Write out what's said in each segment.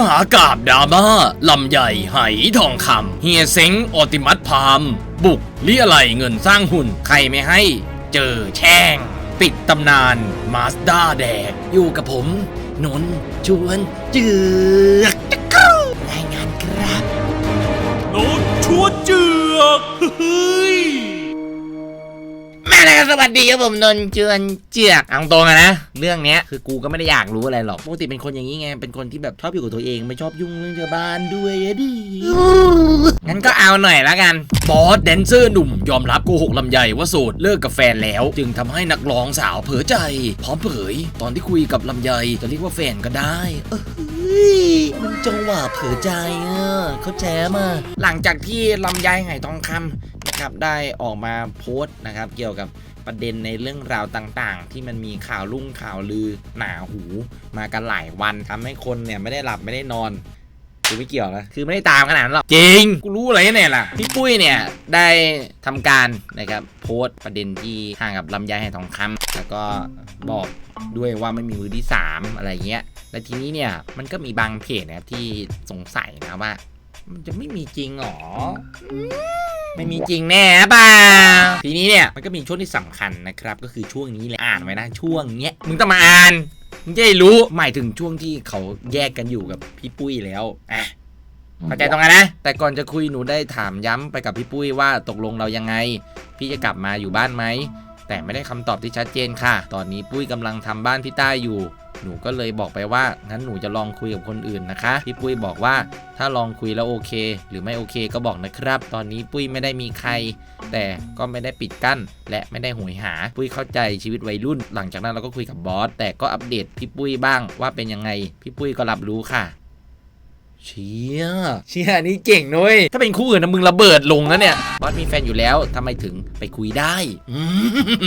มหากาบดราม่าลำใหญ่ไหทองคำเฮียเซ็งออติมัตพามบุกเลี้ยไหลเงินสร้างหุ่น ใครไม่ให้ เจอแช่ง ปิดตำนานมาสด้าแดก อยู่กับผม นนท์ชวนเจือกจะเข้ารายงานครับโน้ตชวนเจือกเฮ้ย แม่เลยครับสวัสดีครับผมนนเจือนเจือกเอาตรงอะนะ เรื่องเนี้ยคือกูก็ไม่ได้อยากรู้อะไรหรอกปกติเป็นคนอย่างนี้ไง เป็นคนที่แบบชอบอยู่กับตัวเองไม่ชอบยุ่งเรื่องชาวบ้านด้วยอะดิงั้นก็เอาหน่อยละกันบอสแดนเซอร์หนุ่มยอมรับโกหกลำใหญ่ว่าโสดเลิกกับแฟนแล้ว จึงทำให้นักร้องสาวเผลอใจ พร้อมเผย ตอนที่คุยกับลำไยจะเรียกว่าแฟนก็ได้เอ้ ยมันจังหวะเผลอใจอะเขาแจมาหลังจากที่ลำไยไหทองคำนะครับได้ออกมาโพสต์นะครับ เกี่ยวกับประเด็นในเรื่องราวต่างๆ ที่มันมีข่าวลุ่งข่าวลือหนาหูมากันหลายวันทำให้คนเนี่ยไม่ได้หลับไม่ได้นอนกูไม่เกี่ยวนะคือไม่ได้ตามขนาดนั้นหรอกจริงกูรู้อะไรเนี่ยล่ะพี่ปุ้ยเนี่ยได้ทำการนะครับโพสต์ประเด็นที่ห่างกับลำไยไหทองคำแล้วก็บอกด้วยว่าไม่มีมือที่สามอะไรเงี้ย และทีนี้เนี่ยมันก็มีบางเพจนะครับที่สงสัยนะว่า มันจะไม่มีจริงหรอไม่มีจริงแน่ป่าทีนี้เนี่ยมันก็มีช่วงที่สำคัญนะครับ ก็คือช่วงนี้แหละอ่านไว้นะช่วงเนี้ยมึงต้องมาอ่านมึงจะได้รู้หมายถึงช่วงที่เขาแยกกันอยู่กับพี่ปุ้ยแล้วอะเข้าใจตรงกันนะ แต่ก่อนจะคุยหนูได้ถามย้ำไปกับพี่ปุ้ยว่าตกลงเรายังไง พี่จะกลับมาอยู่บ้านไหมแต่ไม่ได้คำตอบที่ชัดเจนค่ะ ตอนนี้ปุ้ยกำลังทำบ้านพี่ต้าอยู่ หนูก็เลยบอกไปว่างั้นหนูจะลองคุยกับคนอื่นนะคะ พี่ปุ้ยบอกว่าถ้าลองคุยแล้วโอเค หรือไม่โอเคก็บอกนะครับ ตอนนี้ปุ้ยไม่ได้มีใคร แต่ก็ไม่ได้ปิดกั้น และไม่ได้หวยหา ปุ้ยเข้าใจชีวิตวัยรุ่น หลังจากนั้นเราก็คุยกับบอสแต่ก็อัปเดตพี่ปุ้ยบ้างว่าเป็นยังไง พี่ปุ้ยก็รับรู้ค่ะเชี่ยเชี่ยนี่เก่งนุ้ยถ้าเป็นคู่อื่นนะมึงระเบิดลงนะเนี่ยบอสมีแฟนอยู่แล้วทำไมถึงไปคุยได้อื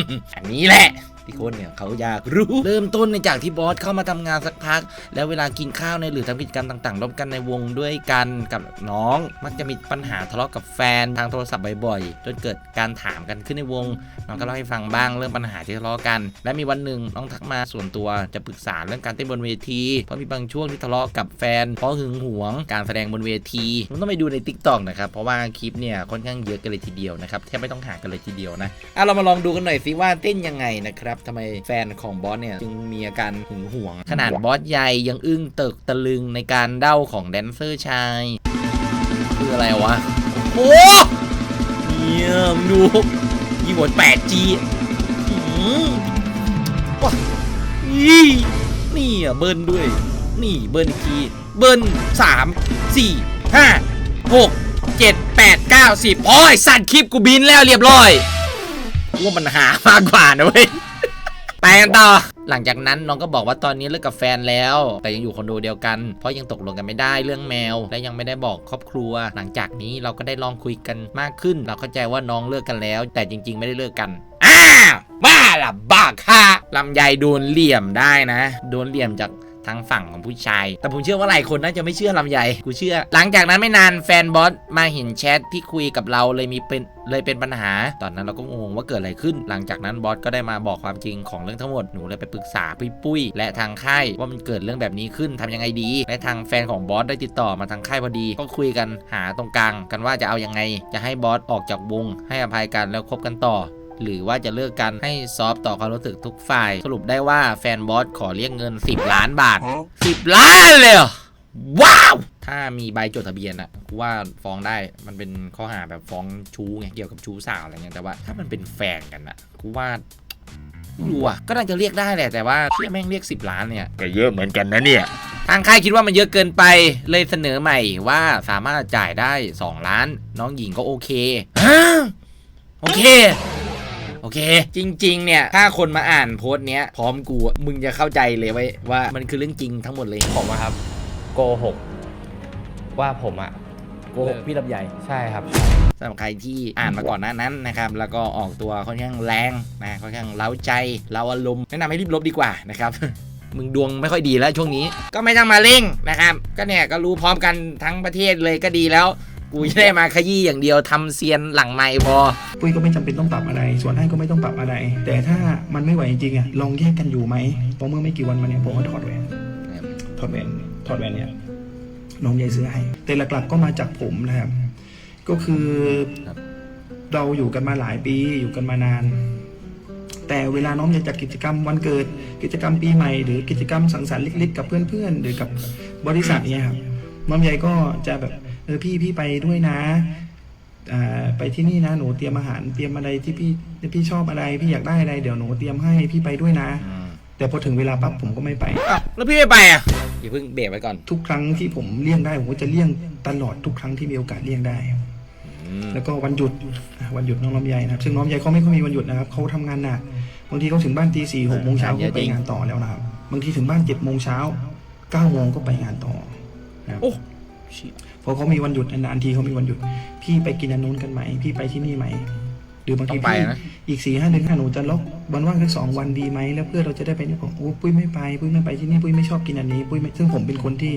มอันนี้แหละ ที่คนเนี่ยเขาอยากรู้ เริ่มต้นในจากที่บอสเข้ามาทำงานสักพัก แล้วเวลากินข้าวในหรือทำกิจกรรมต่างๆร่วมกันในวงด้วยกันกับน้อง มักจะมีปัญหาทะเลาะกับแฟนทางโทรศัพท์บ่อยๆ จนเกิดการถามกันขึ้นในวง น้องก็เล่าให้ฟังบ้างเรื่องปัญหาที่ทะเลาะกัน และมีวันหนึ่งน้องทักมาส่วนตัวจะปรึกษาเรื่องการเต้นบนเวที เพราะมีบางช่วงที่ทะเลาะกับแฟน เพราะหึงหวง การแสดงบนเวทีมันต้องไปดูใน t ิ k t o k นะครับ เพราะว่าคลิปเนี่ยค่อนข้างเยอะกันเลยทีเดียวนะครับแทบไม่ต้องหากันเลยทีเดียวนะอะเรามาลองดูกันหน่อยสิว่าเต้นยังไงนะครับทำไมแฟนของบอสเนี่ยจึงมีอาการหึงหวง ขนาดบอสใหญ่ยังอึ้งเติกตะลึงในการเด้าของแดนเซอร์ชาย คืออะไรวะ โอ้เนี่ยมึงดูยีหมด 8G อืมว้าอีนี่อะเบิ้ลด้วย นี่เบิ้ลอีกทีเบิ้ลสามสี่ห้าหกเจ็ดแปดเก้าสิบโอ้ยสั่นคลิปกูบินแล้วเรียบร้อยกูว่ามันหามากกว่านะเว้ย ไปกันต่อ หลังจากนั้นน้องก็บอกว่าตอนนี้เลิกกับแฟนแล้ว แต่ยังอยู่คอนโดเดียวกัน เพราะยังตกลงกันไม่ได้เรื่องแมว และยังไม่ได้บอกครอบครัว หลังจากนี้เราก็ได้ลองคุยกันมากขึ้น เราเข้าใจว่าน้องเลิกกันแล้ว แต่จริง ๆ ไม่ได้เลิกกันอ้าวบ้าละบ้าค่ะลำไยโดนเหลี่ยมได้นะ โดนเหลี่ยมจาก ทางฝั่งของผู้ชาย แต่ผมเชื่อว่าหลายคนน่าจะไม่เชื่อลำไยกูเชื่อ หลังจากนั้นไม่นานแฟนบอสมาเห็นแชทที่คุยกับเราเลยมีเป็นเลยเป็นปัญหา ตอนนั้นเราก็งงว่าเกิดอะไรขึ้น หลังจากนั้นบอสก็ได้มาบอกความจริงของเรื่องทั้งหมด หนูเลยไปปรึกษาพี่ปุ้ย และทางค่ายว่ามันเกิดเรื่องแบบนี้ขึ้นทำยังไงดี และทางแฟนของบอสได้ติดต่อมาทางค่ายพอดี ก็คุยกันหาตรงกลาง กันว่าจะเอายังไง จะให้บอสออกจากวง ให้อภัยกันแล้วคบกันต่อ หรือว่าจะเลิกกันให้ซอฟต์ต่อความรู้สึกทุกฝ่าย สรุปได้ว่าแฟนบอสขอเรียกเงิน 10 ล้านบาท 10 ล้านเลยเหรอว้าว ถ้ามีใบจดทะเบียนอะกูว่าฟ้องได้มันเป็นข้อหาแบบฟ้องชู้ไงเกี่ยวกับชู้สาวอะไรเงี้ยแต่ว่าถ้ามันเป็นแฟนกันอะกูว่าไม่รู้อะก็น่าจะเรียกได้แหละแต่ว่าเชี่ยแม่งเรียก 10 ล้านเนี่ยก็เยอะเหมือนกันนะเนี่ยทางค่ายคิดว่ามันเยอะเกินไปเลยเสนอใหม่ว่าสามารถจ่ายได้ 2 ล้าน น้องหญิงก็โอเคฮะโอเค โอเค จริง ๆ เนี่ย ถ้าคนมาอ่านโพสต์เนี้ยพร้อมกูอะมึงจะเข้าใจเลยไว้ยว่ามันคือเรื่องจริงทั้งหมดเลย ผมอะครับ โกหก ว่าผมอะโกหกพี่ลำใหญ่ ใช่ครับ สำหรับใครที่อ่านมาก่อนหน้านั้นนะครับ แล้วก็ออกตัวค่อนข้างแรงนะค่อนข้างเล้าใจเล้าอารมณ์แนะนำให้รีบลบดีกว่านะครับ มึงดวงไม่ค่อยดีแล้วช่วงนี้ ก็ไม่ต้องมาเร่งนะครับ ก็เนี่ยก็รู้พร้อมกันทั้งประเทศเลยก็ดีแล้ว กูจะได้มาขยี้อย่างเดียวทำเซียนหลังไม่พอปุ้ยก็ไม่จำเป็นต้องปรับอะไร ส่วนให้ก็ไม่ต้องปรับอะไร แต่ถ้ามันไม่ไหวจริงๆอะลองแยกกันอยู่ไหมเพราะเมื่อไม่กี่วันมาเนี่ยผมก็ถอดแหวนถอดแหวนถอดแหวนเนี่ยน้องใหญ่ซื้อให้แต่หลักๆก็มาจากผมนะครับ ก็คือครเราอยู่กันมาหลายปีอยู่กันมานาน แต่เวลาน้องอยากจัดกิจกรรมวันเกิด กิจกรรมปีใหม่หรือกิจกรรมสังสรรค์เล็กๆกับเพื่อนๆหรือกับบริษัทเนี่ยครับน้องใหญ่ก็จะแบบ เออพี่พี่ไปด้วยนะอ่าไปที่นี่นะหนูเตรียมอาหารเตรียมอะไรที่พี่ที่พี่ชอบอะไร พี่อยากได้อะไรเดี๋ยวหนูเตรียมให้พี่ไปด้วยนะแต่พอถึงเวลาปั๊บผมก็ไม่ไป อ้าวแล้วพี่ไม่ไปอะอย่าเพิ่งเบรกไว้ก่อนทุกครั้งที่ผมเลี่ยงได้ผมก็จะเลี่ยงตลอดทุกครั้งที่มีโอกาสเลี่ยงได้แล้วก็วันหยุดอะวันหยุดน้องลำไยนะครับซึ่งน้องลำไยเขาไม่ค่อยมีวันหยุดนะครับเขาทำงานหนักบางทีเขาถึงบ้านตีสี่หกโมงเช้าเยก็อะไปจริงงานต่อแล้วนะครับบางทีถึงบ้านเจ็ดโมงเช้าเก้าโมงก็ไปงานต่อนะครับ โอ้ชิ พอเขามีวันหยุดนานๆทีเขามีวันหยุด พี่ไปกินอันนู้นกันไหม พี่ไปที่นี่ไหม หรือบางต้ทีองไปพี่นะ อีกสี่ห้าเดือนห้าหนูจะล็อกวันว่างสักสองวันดีไหมแล้วเพื่อเราจะได้ไปนี่ผมโอ้ปุ้ยไม่ไปปุ้ยไม่ไปที่นี่ปุ้ยไม่ชอบกินอันนี้ปุ้ยไม่ซึ่งผมเป็นคนที่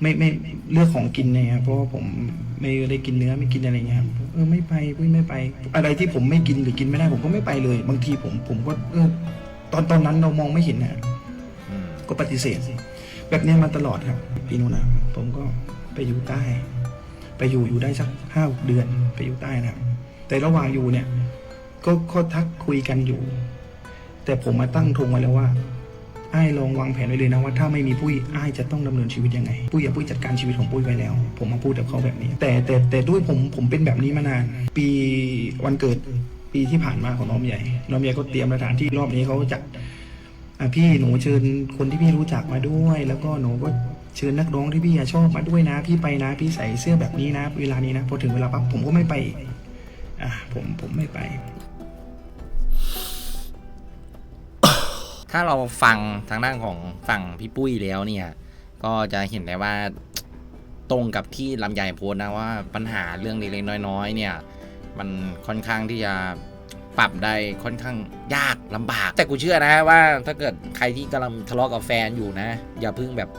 ไม่ไม่เลือกของกินเนี่ยครับเพราะว่าผมไม่ได้กินเนื้อไม่กินอะไรเงี้ยครับเออไม่ไปปุ้ยไม่ไป อะไรที่ผมไม่กินหรือกินไม่ได้ผมก็ไม่ไปเลย บางทีผมผมก็เออตอนตอนนั้นเรามองไม่เห็นนะ อืมก็ปฏิเสธแบบนี้มาตลอดครับ ปีนู้นนะผมก็ ไปอยู่ใต้ ไปอยู่อยู่ได้สักห้าเดือนไปอยู่ใต้นะครับ แต่ระหว่างอยู่เนี่ย ก็ก็ทักคุยกันอยู่ แต่ผมมาตั้งธงไว้แล้วว่าไอ้ลองวางแผนไว้เลยนะว่าถ้าไม่มีปุ้ยไอ้จะต้องดำเนินชีวิตยังไง ปุ้ยอย่าปุ้ยจัดการชีวิตของปุ้ยไว้แล้ว ผมมาพูดกับเขาแบบนี้ แต่แต่แต่ด้วยผมผมเป็นแบบนี้มานาน ปีวันเกิดปีที่ผ่านมาของน้องใหญ่น้องใหญ่ก็เตรียมสถานที่รอบนี้เขาจัดอะพี่หนูเชิญคนที่พี่รู้จักมาด้วย แล้วก็หนูก็ เชิญนักร้องที่พี่ชอบมาด้วยนะ พี่ไปนะ พี่ใส่เสื้อแบบนี้นะ เวลานี้นะพอถึงเวลาปั๊บผมก็ไม่ไปอะผมผมไม่ไป ถ้าเราฟังทางด้านของฝั่งพี่ปุ้ยแล้วเนี่ย ก็จะเห็นได้ว่าตรงกับที่ลำไยโพสนะว่าปัญหาเรื่องเล็กๆน้อยๆ เนี่ย มันค่อนข้างที่จะปรับได้ค่อนข้างยากลำบาก แต่กูเชื่อนะว่าถ้าเกิดใครที่กำลังทะเลาะกับแฟนอยู่นะ อย่าเพิ่งแบบ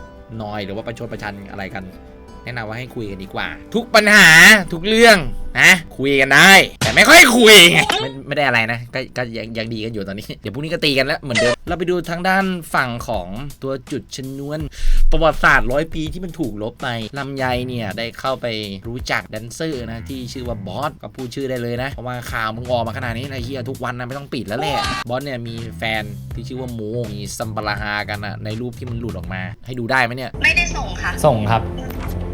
นอยหรือว่าประชดประชันอะไรกัน แนะนำว่าให้คุยกันดีกว่า ทุกปัญหาทุกเรื่องนะคุยกันได้ แต่ไม่ค่อยคุยไงไม่ไม่ได้อะไรนะ ก็ก็ยังยังดีกันอยู่ตอนนี้ เดี๋ยวพรุ่งนี้ก็ตีกันแล้วเหมือนเดิมเราไปดูทางด้านฝั่งของตัวจุดชนวน ประวัติศาสตร์ร้อยปีที่มันถูกลบไปลำไยเนี่ยได้เข้าไปรู้จักแดนเซอร์นะที่ชื่อว่าบอสก็พูดชื่อได้เลยนะ เพราะว่าข่าวมึงออกมาขนาดนี้นะเฮียทุกวันนะไม่ต้องปิดแล้วแหละบอสเนี่ยมีแฟนที่ชื่อว่าโมมีซัมบาราฮากันนะในรูปที่มันหลุดออกมา ให้ดูได้ไหมเนี่ย ไม่ได้ส่งค่ะ ส่งครับ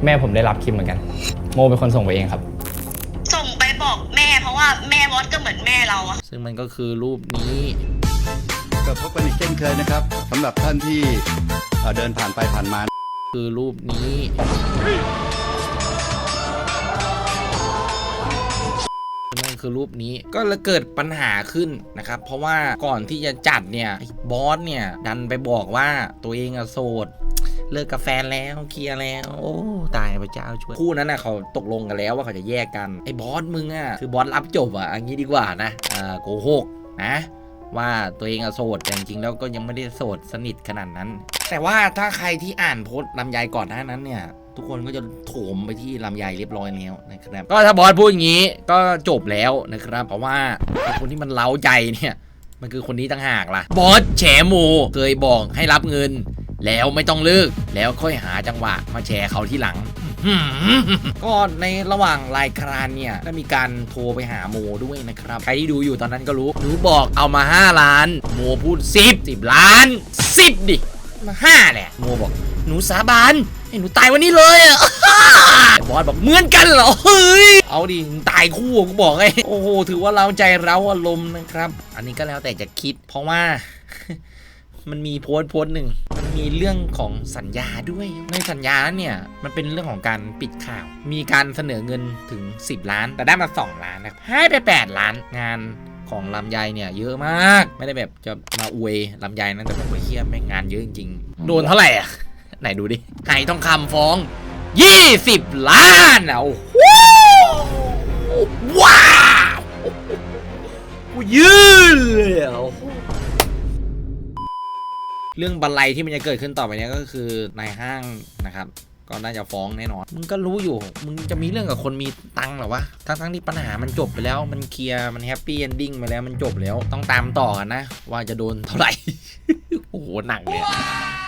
แม่ผมได้รับคลิปเหมือนกัน โมเป็นคนส่งไปเองครับ ส่งไปบอกแม่เพราะว่าแม่วอดก็เหมือนแม่เราอะซึ่งมันก็คือรูปนี้ ก็พบกันอีกเช่นเคยนะครับสำหรับท่านที่เอ่อเดินผ่านไปผ่านมา คือรูปนี้ นั่นคือรูปนี้ก็เลยเกิดปัญหาขึ้นนะครับ เพราะว่าก่อนที่จะจัดเนี่ยไอ้บอสเนี่ย ดันไปบอกว่าตัวเองอะโสด เลิกกับแฟนแล้วเคลียร์แล้ว โอ้ตายพระเจ้าช่วยคู่นั้นนะเขาตกลงกันแล้วว่าเขาจะแยกกันไอ้บอสมึงอะคือบอสรับจบอะอันนี้ดีกว่านะอ่าโกหกนะว่าตัวเองอะโสดแต่จริงๆแล้วก็ยังไม่ได้โสดสนิทขนาดนั้น แต่ว่าถ้าใครที่อ่านโพสต์ลำไยก่อนหน้านั้นเนี่ย ทุกคนก็จะโถมไปที่ลำไยเรียบร้อยแล้วนะครับ ก็ถ้าบอสพูดอย่างนี้ก็จบแล้วนะครับ เพราะว่าคนที่มันเล้าใจเนี่ย มันคือคนนี้ต่างหากล่ะ บอสแฉโมเคยบอกให้รับเงิน แล้วไม่ต้องเลิก แล้วค่อยหาจังหวะมาแชร์เขาที่หลังก็ในระหว่างรายการเนี่ยก็มีการโทรไปหาโมด้วยนะครับ ใครที่ดูอยู่ตอนนั้นก็รู้หนูบอกเอามา 5 ล้าน โมพูด 10 10 ล้าน 10 ดิ มาห้าแหละโมบอก หนูสาบานให้หนูตายวันนี้เลยอะบอสบอกเหมือนกันเหรอเฮ้ยเอาดิตายคู่กูบอกไงโอ้โหถือว่าเราใจเราอารมณ์นะครับ อันนี้ก็แล้วแต่จะคิด เพราะว่า มันมีโพสต์โพสต์หนึ่ง มีเรื่องของสัญญาด้วย ในสัญญานั้นเนี่ย มันเป็นเรื่องของการปิดข่าว มีการเสนอเงินถึง 10 ล้าน แต่ได้มา 2 ล้านนะครับให้ไป 8 ล้านงานของลำไยเนี่ยเยอะมาก ไม่ได้แบบจะมาอวยลำไยนะแต่แบบว่าเฮียแม่งงานเยอะจริงๆโดนเท่าไหร่อะ ไหนดูดิไหทองคำฟ้อง 20 ล้านอะโอ้โหว้าวกูยืนเลยอะ เรื่องบันไลที่มันจะเกิดขึ้นต่อไปนี้ก็คือนายห้างนะครับ ก็น่าจะฟ้องแน่นอน มึงก็รู้อยู่ มึงจะมีเรื่องกับคนมีตังหรอวะ ทั้งทั้งๆที่ปัญหามันจบไปแล้ว มันเคลียร์ มันแฮปปี้เอนดิ้งไปแล้ว มันจบแล้ว ต้องตามต่อกันนะ ว่าจะโดนเท่าไหร่ โอ้โห หนักเลย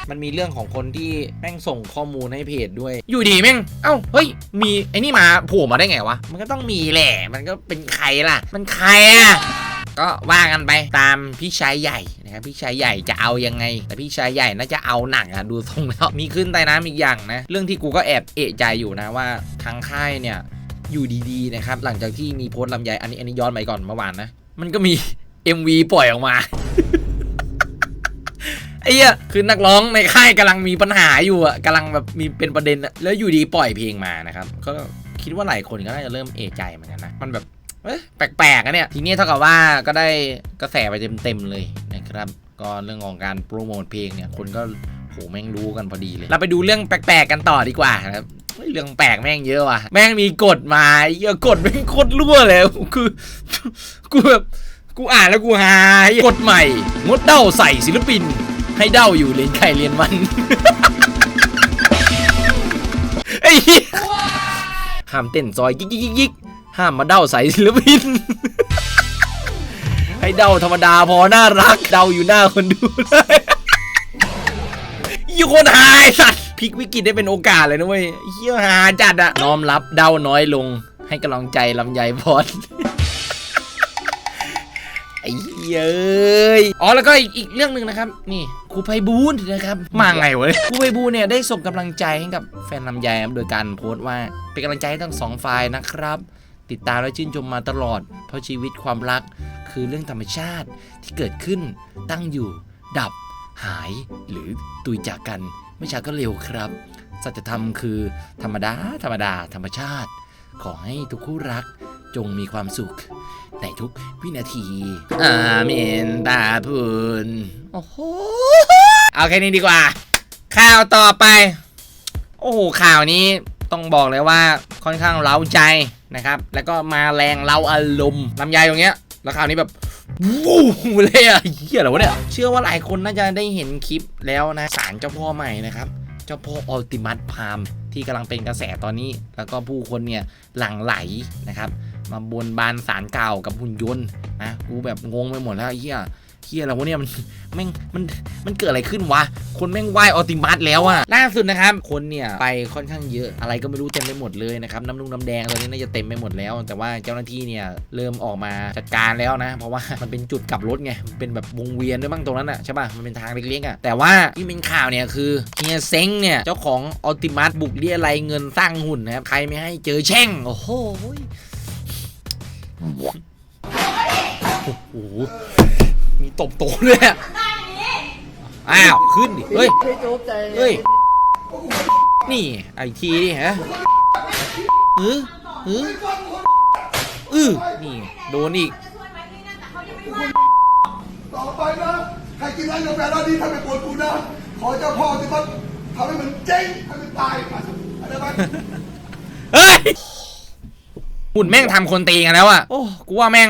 มันมีเรื่องของคนที่แม่งส่งข้อมูลให้เพจด้วย อยู่ดีแม่ง เอ้า เฮ้ย มีไอ้นี่มาโผล่มาได้ไงวะ มันก็ต้องมีแหละ มันก็เป็นใครล่ะ มันใครอะ ก็ว่ากันไปตามพี่ชายใหญ่นะครับพี่ชายใหญ่จะเอายังไง แต่พี่ชายใหญ่น่าจะเอาหนักอะดูทรงแล้วมีขึ้นใต้น้ำอีกอย่างนะ เรื่องที่กูก็แอบเอะใจอยู่นะว่าทางค่ายเนี่ยอยู่ดีๆนะครับหลังจากที่มีโพสต์ลำไยอันนี้อันนี้ย้อนไปก่อนเมื่อวานนะมันก็มี MV ปล่อยออกมาไอ้เหี้ยคือนักร้องในค่ายกำลังมีปัญหาอยู่อะกำลังแบบมีเป็นประเด็นแล้วอยู่ดีปล่อยเพลงมานะครับก็คิดว่าหลายคนก็น่าจะเริ่มเอะใจเหมือนกันนะมันแบบ เอ๊ะแปลกๆอะเนี่ย ทีนี้เท่ากับว่าก็ได้กระแสไปเต็มๆเลยนะครับ ก็เรื่องของการโปรโมทเพลงเนี่ย คนก็โหแม่งรู้กันพอดีเลย เราไปดูเรื่องแปลกๆกันต่อดีกว่านะครับเรื่องแปลกแม่งเยอะว่ะ แม่งมีกฎมาเยอะกฎแม่งโคตรรั่วเลย คือ กูแบบกูอ่านแล้วกูหายกฎใหม่ งดเด้าใส่ศิลปิน ให้เด้าอยู่เรียนไข่เรียนมันไอ้ห้ามเต้นซอยยิกยิกยิกยิก ห้ามมาเด้าใส่ศิลปิน ให้เด้าธรรมดาพอน่ารัก เด้าอยู่หน้าคนดูเลยยี่คนหายสัตว์พลิกวิกฤตได้เป็นโอกาสเลยนะเว้ยเฮียหาจัดอะน้อมรับเด้าน้อยลง ให้กำลังใจลำไยพอดไอ้เหี้ยเอ้ยอ๋อแล้วก็อีกอีกเรื่องหนึ่งนะครับ นี่ครูไพบูลย์นะครับ มาไงวะเนี่ยครูไพบูลย์เนี่ยได้ส่งกำลังใจให้กับแฟนลำไยครับโดยการโพสต์ว่าเป็นกำลังใจให้ทั้งสองฝ่ายนะครับ ติดตามและชื่นชมมาตลอด เพราะชีวิตความรักคือเรื่องธรรมชาติที่เกิดขึ้นตั้งอยู่ ดับ หายหรือตุยจากกันไม่ช้าก็เร็วครับ สัจธรรมคือธรรมดา ธรรมดา ธรรมชาติ ขอให้ทุกคู่รักจงมีความสุข ในทุกวินาที อาเมนตาพุนโอ้โหเอาแค่นี้ดีกว่า ข่าวต่อไป โอ้โหข่าวนี้ต้องบอกเลยว่าค่อนข้างเล้าใจ นะครับ แล้วก็มาแรงเล้าอารมณ์ลำไยตรงเนี้ยแล้วข่าวนี้แบบวู้เลยอะเฮียอะไรวะเนี่ยเชื่อว่าหลายคนน่าจะได้เห็นคลิปแล้วนะสารเจ้าพ่อใหม่นะครับ เจ้าพ่ออัลติมัตพามที่กำลังเป็นกระแสตอนนี้ แล้วก็ผู้คนเนี่ยหลั่งไหลนะครับ มาบนบานสารเก่ากับหุ่นยนต์นะกูแบบงงไปหมดแล้วเฮีย เฮียอะไรวะเนี่ยมันแม่งมันมันเกิดอะไรขึ้นวะ คนแม่งไหวอัลติมัตแล้วอะล่าสุดนะครับ คนเนี่ยไปค่อนข้างเยอะ อะไรก็ไม่รู้เต็มไปหมดเลยนะครับน้ำนุ่งน้ำแดงตอนนี้น่าจะเต็มไปหมดแล้ว แต่ว่าเจ้าหน้าที่เนี่ยเริ่มออกมาจัดการแล้วนะ เพราะว่ามันเป็นจุดกลับรถไงเป็นแบบวงเวียนด้วยบ้างตรงนั้นอะใช่ป่ะมันเป็นทางเล็กๆอะแต่ว่าที่เป็นข่าวเนี่ยคือเฮียเซ้งเนี่ยเจ้าของอัลติมัตบุกเรียอะไรเงินสร้างหุ่นนะครับใครไม่ให้เจอแช่งโอ้โหโอ้โห มีตบโตะด้วยอะอ้าว ขึ้นดิ เฮ้ย เฮ้ย นี่ไอาอีกทีดิฮะเออเออเออนี่ โดนอีก ต่อไปนะ ใครกินร้านกาแฟร้านนี้ทำเป็นปวดกูนะ ขอเจ้าพ่อที่มันทำให้มันเจ๊งให้มันตายอะไรบ้าง เฮ้ย หุ่นแม่งทำคนตีกันแล้วอะโอ้ กูว่าแม่ง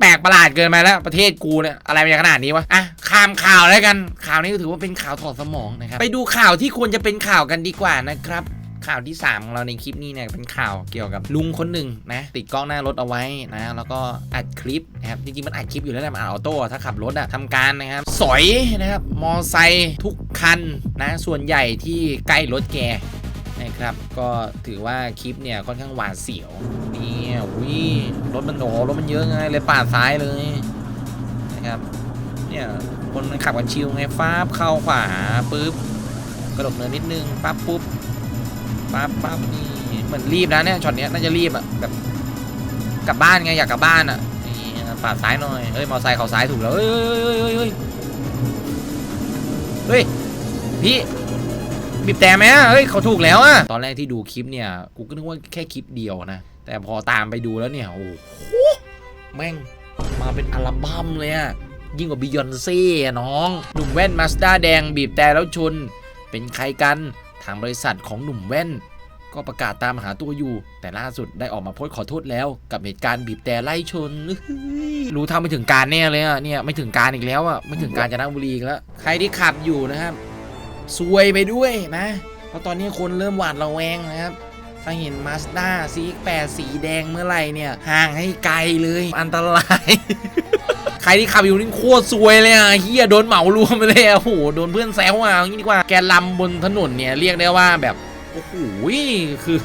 แปลกประหลาดเกินไปแล้วประเทศกูเนี่ยอะไรมันจะขนาดนี้วะอะข้ามข่าวแล้วกันข่าวนี้ก็ถือว่าเป็นข่าวถอดสมองนะครับไปดูข่าวที่ควรจะเป็นข่าวกันดีกว่านะครับข่าวที่ 3 ของเราในคลิปนี้เนี่ยเป็นข่าวเกี่ยวกับลุงคนหนึ่งนะติดกล้องหน้ารถเอาไว้นะ แล้วก็อัดคลิปนะครับจริงๆมันอัดคลิปอยู่แล้วแหละมันอัดออโต้ถ้าขับรถอะทำการนะครับสอยนะครับมอไซค์ทุกคันนะส่วนใหญ่ที่ใกล้รถแก นะครับ ก็ถือว่าคลิปเนี่ยค่อนข้างหวาดเสียวนี่วิรถมันโหรถมันเยอะไงเลยปาดซ้ายเลยนะครับเนี่ยคนมันขับกันชิวไงฟ้าบเข้าขวาปุ๊บกระดกเนินนิดนึงปั๊บปุ๊บปั๊บปั๊บนี่เหมือนรีบนะเนี่ยช็อตเนี้ยน่าจะรีบอะแบบกลับบ้านไงอยากกลับบ้านอะนี่ปาดซ้ายหน่อยเฮ้ยมอไซค์เขาซ้ายถูกแล้วเฮ้ยเฮ้ยเฮ้ยเฮ้ยเฮ้ยพี่ บีบแต่ไหมเฮ้ยเขาถูกแล้วอะตอนแรกที่ดูคลิปเนี่ย กูก็นึกว่าแค่คลิปเดียวนะ แต่พอตามไปดูแล้วเนี่ย โอ้โห แม่งมาเป็นอัลบั้มเลยอะยิ่งกว่าบิยอนเซ่น้อง หนุ่มแว่นมาสด้าแดงบีบแต่แล้วชน เป็นใครกันทางบริษัทของหนุ่มแว่น ก็ประกาศตามหาตัวอยู่ แต่ล่าสุดได้ออกมาโพสต์ขอโทษแล้ว กับเหตุการณ์บีบแต่ไล่ชน รู้เท่าไม่ถึงการแน่เลยอะเนี่ยไม่ถึงการอีกแล้วอะไม่ถึงการจะนบุรีอีกแล้ว ใครที่ขับอยู่นะครับ ซวยไปด้วยนะเพราะตอนนี้คนเริ่มหวาดระแวงนะครับถ้าเห็นมาสด้าซีแปดสีแดงเมื่อไหร่เนี่ย ห่างให้ไกลเลย อันตราย ใครที่ขับอยู่นี่โคตรซวยเลยอะเฮียโดนเหมารวมไปเลยอะโอ้โหโดนเพื่อนแซวอะอย่างนี้ดีกว่าแกลำบนถนนเนี่ย เรียกได้ว่าแบบ โอ้โหคือ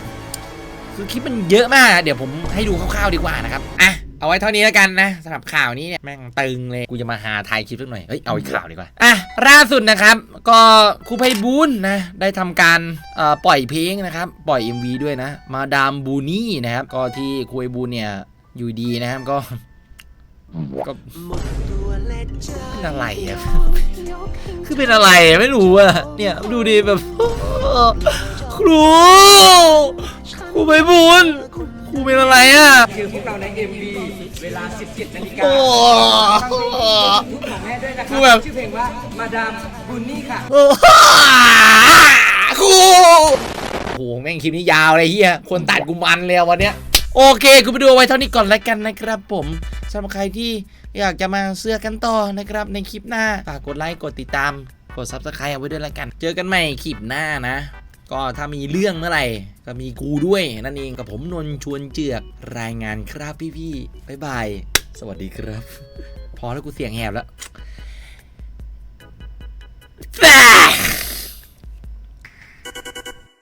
คือคลิปมันเยอะมาก เดี๋ยวผมให้ดูคร่าวๆดีกว่านะครับ อะ เอาไว้เท่านี้แล้วกันนะสำหรับข่าวนี้เนี่ยแม่งตึงเลยกูจะมาหาถ่ายคลิปสักหน่อยเฮ้ยเอาอีกข่าวดีกว่าอะล่าสุดนะครับ ก็ครูไพบูลย์นะได้ทำการเอ่อปล่อยเพลงนะครับ ปล่อย MV ด้วยนะ มาดามบูนี่นะครับ ก็ที่ครูไพบูลย์เนี่ยอยู่ดีนะครับก็ก็เป็นอะไรอะคือเป็นอะไรอะไม่รู้อะเนี่ยดูดิแบบครูครูไพบูลย์ครูเป็นอะไรอะคือพวกเราใน MV เวลา 17นาฬิกาโอ้ทุกของแม่ด้วยนะคคืรัอแบบ ชื่อเพลงว่ามาดามบุนนี่ค่ะ โอ้ครูโอ้โหแม่งคลิปนี้ยาวเลยเฮียคนตัดกูมันเลยอะวันเนี้ย โอเคกูไปดูเอาไว้เท่านี้ก่อนแล้วกันนะครับผมสำหรับใครที่อยากจะมาเสื้อกันต่อนะครับ ในคลิปหน้า ฝากกดไลค์ กดติดตาม กด subscribe เอาไว้ด้วยแล้วกัน เจอกันใหม่คลิปหน้านะ ก็ถ้ามีเรื่องเมื่อไหร่ ก็มีกูด้วยนั่นเองกับผมนนชวนเจือกรายงานครับพี่ๆบ๊ายบาย สวัสดีครับ พอแล้วกูเสียงแหบแล้ว